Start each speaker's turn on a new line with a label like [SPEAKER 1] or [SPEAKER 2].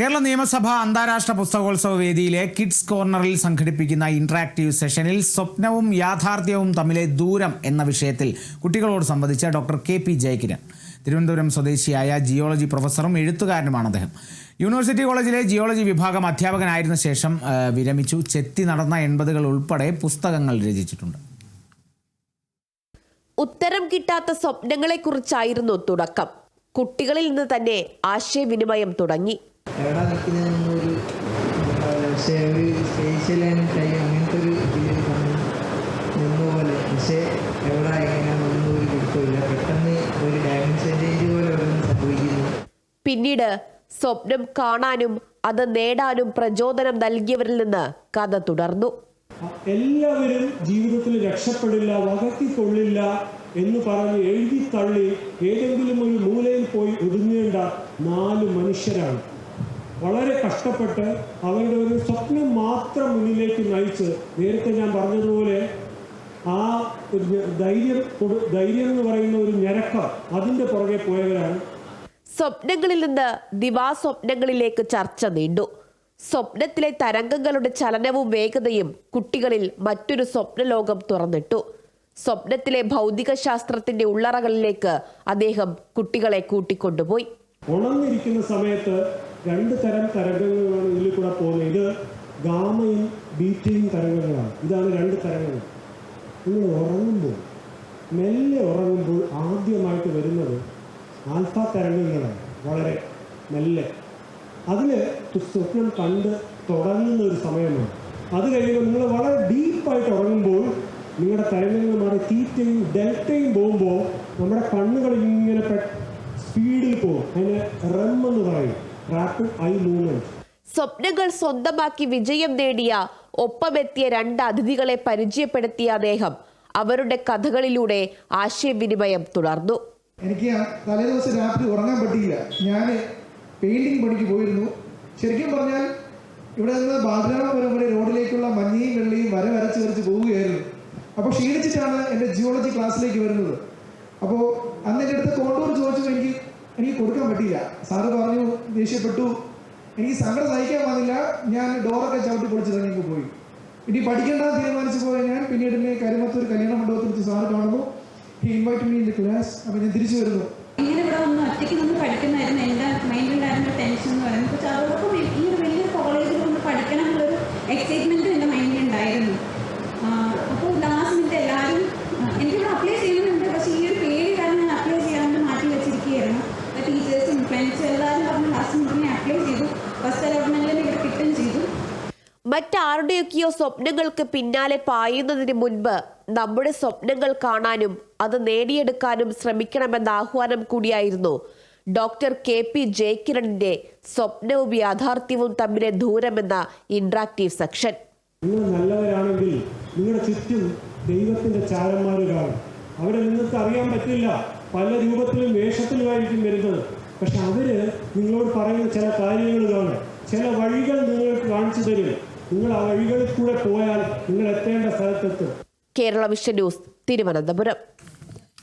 [SPEAKER 1] കേരള നിയമസഭ അന്താരാഷ്ട്ര പുസ്തകോത്സവ വേദിയിലെ കിഡ്സ് കോർണറിൽ സംഘടിപ്പിക്കുന്ന ഇന്ററാക്റ്റീവ് സെഷനിൽ സ്വപ്നവും യാഥാർത്ഥ്യവും തമ്മിലെ ദൂരം എന്ന വിഷയത്തിൽ കുട്ടികളോട് സംവദിച്ച doctor K P Jayakiran. Thiruvananthapuram സ്വദേശിയായ ജിയോളജി പ്രൊഫസറും എഴുത്തുകാരനുമാണ് അദ്ദേഹം. യൂണിവേഴ്സിറ്റി കോളേജിലെ ജിയോളജി വിഭാഗം അധ്യാപകനായിരുന്ന ശേഷം വിരമിച്ചു. ചെത്തി നടന്ന എൺപതുകൾ ഉൾപ്പെടെ പുസ്തകങ്ങൾ രചിച്ചിട്ടുണ്ട്.
[SPEAKER 2] ഉത്തരം കിട്ടാത്ത സ്വപ്നങ്ങളെക്കുറിച്ചായിരുന്നു തുടക്കം. കുട്ടികളിൽ നിന്ന് തന്നെ ആശയവിനിമയം തുടങ്ങി.
[SPEAKER 3] എവിടെ നിൽക്കുന്നതെന്നൊരു പക്ഷേ ഒരു സ്പേഷ്യൽ കൈ അങ്ങനത്തെ ഒരു ഇതിൽ നിന്ന പോലെ പക്ഷേ എവിടെ എങ്ങനെയാണെന്നൊന്നും ഒരു പിടുത്തമില്ല പെട്ടെന്ന് ഒരു ചേഞ്ച് പോലെ ഓരോന്ന് സംഭവിക്കുന്നു.
[SPEAKER 2] പിന്നീട് സ്വപ്നം കാണാനും അത് നേടാനും പ്രചോദനം നൽകിയവരിൽ നിന്ന് കഥ തുടർന്നു.
[SPEAKER 4] എല്ലാവരും ജീവിതത്തിൽ രക്ഷപ്പെടില്ല വകത്തിക്കൊള്ളില്ല എന്ന് പറഞ്ഞ് എഴുതി തള്ളി ഏതെങ്കിലും ഒരു മൂലയിൽ പോയി ഒതുങ്ങേണ്ട നാല് മനുഷ്യരാണ്. വളരെ കഷ്ടപ്പെട്ട് അവരുടെ ഒരു സ്വപ്നം മാത്രം മുന്നിലേക്ക് നയിച്ച് നേരത്തെ ഞാൻ പറഞ്ഞതുപോലെ ആ ഒരു ധൈര്യം ധൈര്യം എന്ന് പറയുന്ന ഒരു ഞരക്കം അതിന്റെ പുറകെ പോയവരാണ്.
[SPEAKER 2] സ്വപ്നങ്ങളിൽ നിന്ന് ദിവാസ്വപ്നങ്ങളിലേക്ക് ചർച്ച നീണ്ടു. സ്വപ്നത്തിലെ തരംഗങ്ങളുടെ ചലനവും വേഗതയും കുട്ടികളിൽ മറ്റൊരു സ്വപ്നലോകം തുറന്നിട്ടു. സ്വപ്നത്തിലെ ഭൗതിക ശാസ്ത്രത്തിന്റെ ഉള്ളറകളിലേക്ക് അദ്ദേഹം കുട്ടികളെ കൂട്ടിക്കൊണ്ടുപോയി.
[SPEAKER 4] ഉണർന്നിരിക്കുന്ന സമയത്ത് രണ്ട് തരം തരംഗങ്ങളാണ് ഇതിൽ കൂടെ പോകുന്നത്. ഇത് ഗാമയും ബീറ്റയും തരംഗങ്ങളാണ്. ഇതാണ് രണ്ട് തരംഗങ്ങൾ. നിങ്ങൾ ഉറങ്ങുമ്പോൾ മെല്ലെ ഉറങ്ങുമ്പോൾ ആദ്യമായിട്ട് വരുന്നത് ആൽഫ തരംഗങ്ങളാണ്. വളരെ മെല്ലെ. അതിൽ സ്വപ്നം കണ്ട് തുടങ്ങുന്ന ഒരു സമയമാണ്. അത് കഴിയുമ്പോൾ നിങ്ങൾ വളരെ ഡീപ്പായിട്ട് ഉറങ്ങുമ്പോൾ നിങ്ങളുടെ തരംഗങ്ങൾ മാറി തീറ്റയും ഡെൽറ്റയും പോകുമ്പോൾ നമ്മുടെ കണ്ണുകൾ ഇങ്ങനെ സ്പീഡിൽ പോകും. അതിന് റെം എന്ന് പറയും. Rapid eye movement.
[SPEAKER 2] സ്വപ്നങ്ങൾ സ്വന്തമാക്കി വിജയം നേടിയ ഒപ്പമെത്തിയ രണ്ട് അതിഥികളെ പരിചയപ്പെടുത്തിയ അദ്ദേഹം അവരുടെ കഥകളിലൂടെ ആശയവിനിമയം തുടർന്നു.
[SPEAKER 5] എനിക്ക് തലേ ദിവസം രാത്രി ഉറങ്ങാൻ പറ്റിയില്ല. ഞാൻ പെയിന്റിംഗ് പണിക്ക് പോയിരുന്നു. ശരിക്കും പറഞ്ഞാൽ ഇവിടെ നിന്ന് വരെ റോഡിലേക്കുള്ള മഞ്ഞയും വെള്ളയും വര വരച്ച് വരച്ച് പോവുകയായിരുന്നു. അപ്പോൾ ക്ഷീണിച്ചിട്ടാണ് എന്റെ ജിയോളജി ക്ലാസ്സിലേക്ക് വരുന്നത്. അപ്പോൾ അന്ന് എന്റെ അടുത്ത് കോണ്ടൂർ ചോദിച്ചപ്പോൾ എനിക്ക് എനിക്ക് കൊടുക്കാൻ പറ്റിയില്ല. സാറ് പറഞ്ഞു ദേഷ്യപ്പെട്ടു. എനിക്ക് സങ്കടം സഹിക്കാൻ വന്നില്ല. ഞാൻ ഡോറൊക്കെ ചവിട്ടി പൊളിച്ച് തന്നെ പോയി. ഇനി പഠിക്കേണ്ടെന്ന് തീരുമാനിച്ചു പോയ ഞാൻ. പിന്നീട് എന്നെ കരിമത്തൂർ കല്യാണ മണ്ഡപത്തിൽ വെച്ച് സാറ് കാണുന്നു. Invite me in the class അപ്പോൾ ഞാൻ തിരിച്ചു വരുന്നു.
[SPEAKER 6] ഇങ്ങനെ ഇവിടെ ഒന്ന് ഒറ്റയ്ക്ക് നിന്ന് മൈൻഡിലുണ്ടായിരുന്ന ടെൻഷൻ
[SPEAKER 2] മറ്റാരുടെയൊക്കെയോ സ്വപ്നങ്ങൾക്ക് പിന്നാലെ പായുന്നതിന് മുൻപ് നമ്മുടെ സ്വപ്നങ്ങൾ കാണാനും അത് നേടിയെടുക്കാനും ശ്രമിക്കണമെന്ന ആഹ്വാനം കൂടിയായിരുന്നു. ഡോക്ടർ കെ പി ജയകിരണിന്റെ സ്വപ്നവും യാഥാർത്ഥ്യവും തമ്മിലെ ദൂരമെന്ന ഇന്ററാക്റ്റീവ് സെക്ഷൻ
[SPEAKER 4] നിങ്ങൾ നല്ലവരാണെങ്കിൽ നിങ്ങളുടെ ചുറ്റും ദൈവത്തിന്റെ ചാരന്മാർ കാണും. അവരെ നിങ്ങൾക്ക് അറിയാൻ പറ്റില്ല. പല രൂപത്തിലും വേഷത്തിലുമായിരിക്കും വരുന്നത്. പക്ഷെ അവർ നിങ്ങളോട് പറയുന്ന ചില കാര്യങ്ങൾ കാണും. ചില വഴികൾ നിങ്ങൾക്ക് കാണിച്ചു തരും. നിങ്ങൾ ആ വഴികളിൽ കൂടെ പോയാൽ നിങ്ങൾ എത്തേണ്ട സ്ഥലത്തെത്തും.
[SPEAKER 2] Kerala vision news Thiruvananthapuram.